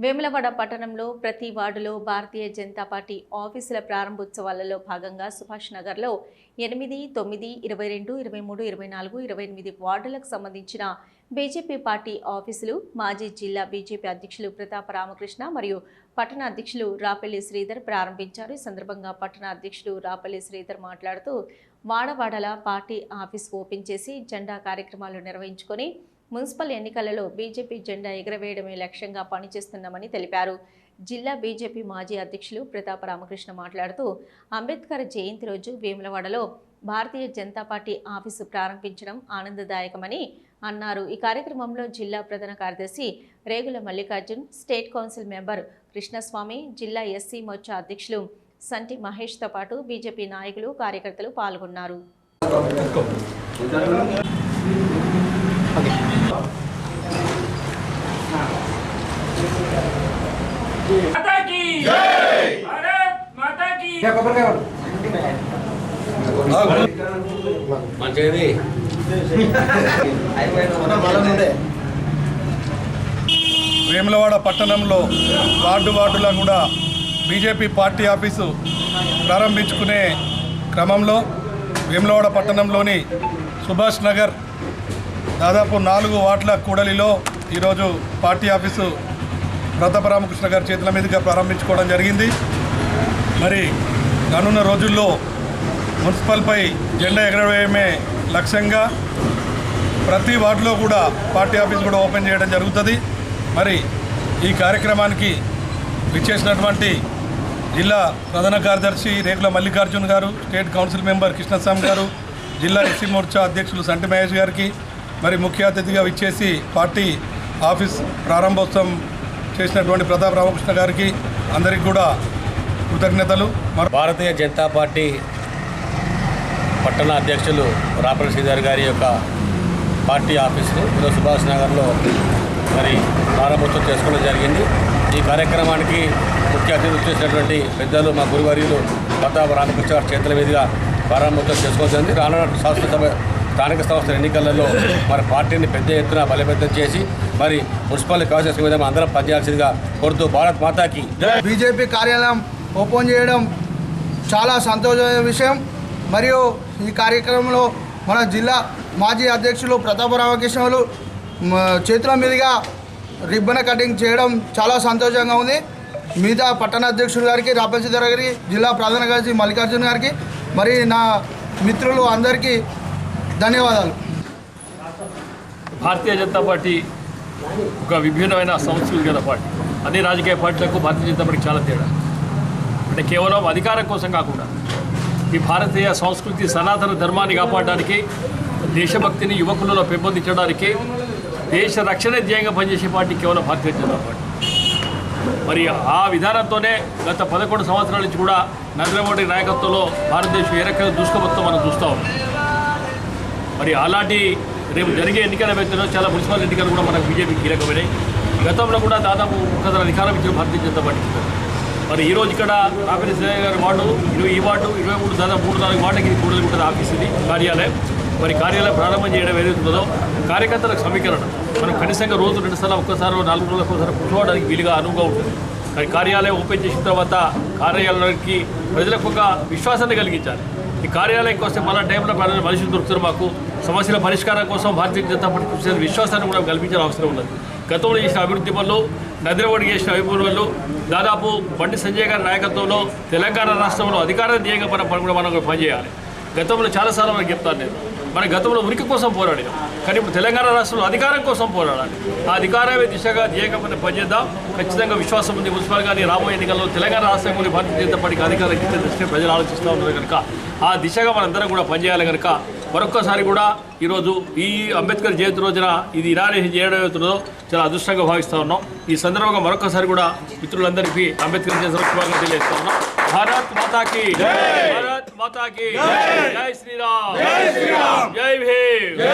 వేములవాడ పట్టణంలో ప్రతి వార్డులో భారతీయ జనతా పార్టీ ఆఫీసుల ప్రారంభోత్సవాలలో భాగంగా సుభాష్ నగర్లో ఎనిమిది తొమ్మిది ఇరవై రెండు ఇరవై మూడు ఇరవై నాలుగు ఇరవై ఎనిమిది వార్డులకు సంబంధించిన బీజేపీ పార్టీ ఆఫీసులు మాజీ జిల్లా బీజేపీ అధ్యక్షులు ప్రతాప రామకృష్ణ మరియు పట్టణ అధ్యక్షులు రాపల్లి శ్రీధర్ ప్రారంభించారు. ఈ సందర్భంగా పట్టణ అధ్యక్షులు రాపల్లి శ్రీధర్ మాట్లాడుతూ వాడవాడల పార్టీ ఆఫీస్ ఓపెన్ చేసి జెండా కార్యక్రమాలు నిర్వహించుకొని మున్సిపల్ ఎన్నికలలో బీజేపీ జెండా ఎగరవేయడమే లక్ష్యంగా పనిచేస్తున్నామని తెలిపారు. జిల్లా బీజేపీ మాజీ అధ్యక్షులు ప్రతాప రామకృష్ణ మాట్లాడుతూ అంబేద్కర్ జయంతి రోజు వేములవాడలో భారతీయ జనతా పార్టీ ఆఫీసు ప్రారంభించడం ఆనందదాయకమని అన్నారు. ఈ కార్యక్రమంలో జిల్లా ప్రధాన కార్యదర్శి Regula Mallikarjun state council member Krishnaswamy జిల్లా ఎస్సీ మోర్చా అధ్యక్షులు సంటి మహేష్తో పాటు బీజేపీ నాయకులు కార్యకర్తలు పాల్గొన్నారు. ఓకే. మంచిది. వేములవాడ పట్టణంలో వార్డు వార్డులను కూడా బీజేపీ పార్టీ ఆఫీసు ప్రారంభించుకునే క్రమంలో వేములవాడ పట్టణంలోని సుభాష్ నగర్ దాదాపు నాలుగు వాట్ల కూడలిలో ఈరోజు పార్టీ ఆఫీసు ప్రతాప రామకృష్ణ గారి చేతుల మీదుగా ప్రారంభించుకోవడం జరిగింది. మరి రానున్న రోజుల్లో మున్సిపల్పై జెండా ఎగరవేయమే లక్ష్యంగా ప్రతి వార్డులో కూడా పార్టీ ఆఫీస్ కూడా ఓపెన్ చేయడం జరుగుతుంది. మరి ఈ కార్యక్రమానికి విచ్చేసినటువంటి జిల్లా ప్రధాన కార్యదర్శి రేకుల మల్లికార్జున్ గారు స్టేట్ కౌన్సిల్ మెంబర్ కృష్ణస్వామి గారు జిల్లా ఎస్సీ మోర్చా అధ్యక్షులు సంటి మహేష్ గారికి మరి ముఖ్య అతిథిగా విచ్చేసి పార్టీ ఆఫీస్ ప్రారంభోత్సవం చేసినటువంటి ప్రతాప్ రామకృష్ణ గారికి అందరికీ కూడా కృతజ్ఞతలు. భారతీయ జనతా పార్టీ పట్టణ అధ్యక్షులు రాపల శ్రీధర్ గారి యొక్క పార్టీ ఆఫీసును ఈరోజు సుభాష్ నగర్లో మరి ప్రారంభోత్సవం చేసుకోవడం జరిగింది. ఈ కార్యక్రమానికి ముఖ్య అతిథి చేసినటువంటి పెద్దలు మా గురువర్యులు ప్రతాప్ రామకృష్ణ గారి చేతుల మీదుగా ప్రారంభోత్సవం చేసుకోవడం జరిగింది. రానున్న శాసనసభ స్థానిక సంస్థల ఎన్నికలలో మరి పార్టీని పెద్ద ఎత్తున బలపెద్ద చేసి మరి మున్సిపల్ కాన్స్టిట్యూషన్ మీద అందరం పనిచేయాల్సిందిగా కోరుతూ భారత్ మాతాకి. బీజేపీ కార్యాలయం ఓపెన్ చేయడం చాలా సంతోషమైన విషయం. మరియు ఈ కార్యక్రమంలో మన జిల్లా మాజీ అధ్యక్షులు ప్రతాప రామకృష్ణులు చేతుల మీదుగా రిబ్బన్ కటింగ్ చేయడం చాలా సంతోషంగా ఉంది. మిగతా పట్టణ అధ్యక్షుడు గారికి రాపల్ గారికి జిల్లా ప్రధాన కార్యదర్శి మల్లికార్జున గారికి మరి నా మిత్రులు అందరికీ ధన్యవాదాలు. భారతీయ జనతా పార్టీ ఒక విభిన్నమైన సంస్కృతి గల పార్టీ. అన్ని రాజకీయ పార్టీలకు భారతీయ జనతా పార్టీకి చాలా తేడా. అంటే కేవలం అధికారం కోసం కాకుండా ఈ భారతీయ సంస్కృతి సనాతన ధర్మాన్ని కాపాడడానికి దేశభక్తిని యువకులలో పెంపొందించడానికి దేశ రక్షణ ధ్యేయంగా పనిచేసే పార్టీ కేవలం భారతీయ జనతా పార్టీ. మరి ఆ విధానంతోనే గత పదకొండు సంవత్సరాల నుంచి కూడా నరేంద్ర మోడీ నాయకత్వంలో భారతదేశం ఏ రకంగా దూసుకుపోతుందో మనం చూస్తూ ఉన్నాం. మరి అలాంటి రేపు జరిగే ఎన్నికల వ్యక్తులు చాలా మున్సిపల్ ఎన్నికలు కూడా మనకు బీజేపీ కీలకమైనవి. గతంలో కూడా దాదాపు ఒకసారి అధికారం ఇచ్చిన భారతీయ జనతా పార్టీ మరి ఈ రోజు ఇక్కడ రాపిన శ్రేయ గారి వార్డు ఇరవై ఈ వార్డు ఇరవై మూడు దాదాపు మూడు నాలుగు వార్డుకి ఇది కూడలి ఉంటుంది ఆఫీస్ ఇది కార్యాలయం. మరి కార్యాలయం ప్రారంభం చేయడం ఏదైతే కార్యకర్తల కార్యకర్తలకు సమీకరణ. మనం కనీసంగా రోజు రెండు సార్లు ఒక్కసారి నాలుగు రోజులకు ఒకసారి కూర్చోవడానికి వీలుగా అనువుగా ఉంటుంది. కానీ కార్యాలయం ఓపెన్ చేసిన తర్వాత కార్యాలయానికి ప్రజలకు ఒక విశ్వాసాన్ని కలిగించాలి. ఈ కార్యాలయం కోసం మళ్ళీ టైంలో మనుషులు దొరుకుతారు మాకు. సమస్యల పరిష్కారం కోసం భారతీయ జనతా పార్టీ కృషి విశ్వాసాన్ని కూడా కల్పించాల్సిన అవసరం ఉన్నది. గతంలో చేసిన అభివృద్ధి పనులు నదిరవాడి చేసిన అభివృద్ధి పనులు దాదాపు బండి సంజయ్ గారి నాయకత్వంలో తెలంగాణ రాష్ట్రంలో అధికార ధ్యేయంగా మనం మనం కూడా మనం పనిచేయాలి. గతంలో చాలాసార్లు మనకు చెప్తాను నేను. మన గతంలో ఉనికి కోసం పోరాడాం కానీ ఇప్పుడు తెలంగాణ రాష్ట్రంలో అధికారం కోసం పోరాడాలి. ఆ అధికారమే దిశగా ధ్యేయంగా మనం పనిచేద్దాం. ఖచ్చితంగా విశ్వాసం ఉంది మున్సిపల్ కానీ రాబోయే ఎన్నికల్లో తెలంగాణ రాష్ట్రంలో భారతీయ జనతా పార్టీకి అధికారం ఇచ్చే దృష్టిని ప్రజలు ఆలోచిస్తూ ఉన్నారు కనుక ఆ దిశగా మనందరం కూడా పనిచేయాలి కనుక మరొక్కసారి కూడా ఈరోజు ఈ అంబేద్కర్ జయంతి రోజున ఇది ఇనారేషన్ చేయడం అవుతుందో చాలా అదృష్టంగా భావిస్తూ ఉన్నాం. ఈ సందర్భంగా మరొకసారి కూడా మిత్రులందరికీ అంబేద్కర్ జయంతి శుభాకాంక్షలు తెలియజేస్తా ఉన్నాం. భారత్ మాతాకి భారత్ మాతాకి జై శ్రీరామ్! జై భీమ్!